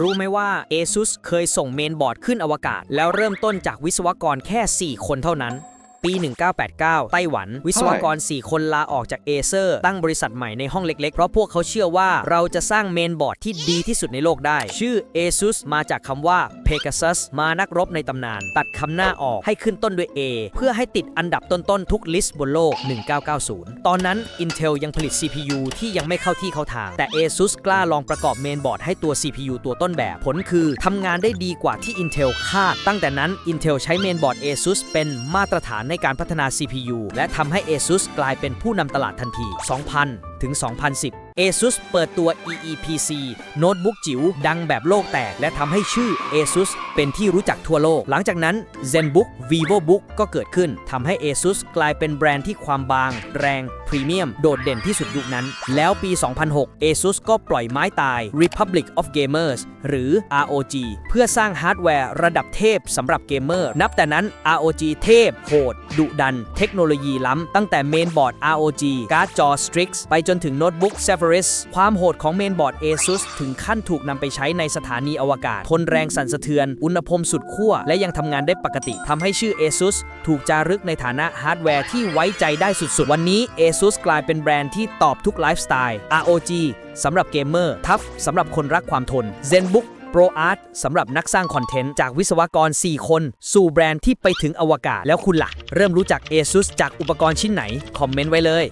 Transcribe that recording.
รู้ไหมว่า ASUS เคยส่งเมนบอร์ดขึ้นอวกาศ แล้วเริ่มต้นจากวิศวกรแค่ 4 คนเท่านั้น ปี 1989 ไต้หวัน วิศวกร 4 คนลาออกจากเอเซอร์ตั้งบริษัทใหม่ในห้องเล็กๆ เพราะพวกเขาเชื่อว่าเราจะสร้างเมนบอร์ดที่ดีที่สุดในโลกได้ ชื่อ ASUS มาจากคำว่า Pegasus มานักรบในตำนาน ตัดคำหน้าออกให้ขึ้นต้นด้วย A เพื่อให้ติดอันดับต้นๆทุกลิสต์บนโลก 1990 ตอนนั้น Intel ยังผลิต CPU ที่ยังไม่เข้าที่เข้าทาง แต่ ASUS กล้าลองประกอบเมนบอร์ดให้ตัว CPU ตัวต้นแบบ ผลคือทำงานได้ดีกว่าที่ Intel คาด ตั้งแต่นั้น Intel ใช้เมนบอร์ด ASUS เป็นมาตรฐานในการพัฒนา CPU และทำให้ ASUS กลายเป็นผู้นำตลาดทันที 2000 ถึง 2010 ASUS เปิดตัว EEPC โน้ตบุ๊กจิ๋วดังแบบโลกแตก และทำให้ชื่อ ASUS เป็นที่รู้จักทั่วโลก หลังจากนั้น ZenBook VivoBook ก็เกิดขึ้นทำให้ ASUS กลายเป็นแบรนด์ที่ความบาง แรงพรีเมียม โดดเด่นที่สุดยุคนั้น แล้วปี 2006 ASUS ก็ปล่อยไม้ตาย Republic of Gamers หรือ ROG เพื่อสร้างฮาร์ดแวร์ระดับเทพสำหรับเกมเมอร์ นับแต่นั้น ROG เทพ โหด ดุดัน เทคโนโลยีล้ำตั้งแต่เมนบอร์ด ROG การ์ดจอ Strix ไปจนถึงโน้ตบุ๊ก Zephyrus ความโหดของเมนบอร์ด ASUS ถึงขั้นถูกนำไปใช้ในสถานีอวกาศ ทนแรงสั่นสะเทือน อุณหภูมิสุดขั้ว และยังทำงานได้ปกติทำให้ชื่อ ASUS ถูกจารึกในฐานะฮาร์ดแวร์ที่ไว้ใจได้สุดๆ วันนี้ ASUS กลายเป็นแบรนด์ที่ตอบทุกไลฟ์สไตล์ ROG สำหรับเกมเมอร์ทัฟสำหรับคนรักความทน ZenBook Pro Art สำหรับนักสร้างคอนเทนต์ จากวิศวกร 4 คน สู่แบรนด์ที่ไปถึงอวกาศแล้วคุณล่ะ เริ่มรู้จัก ASUS จากอุปกรณ์ชิ้นไหน คอมเมนต์ไว้เลย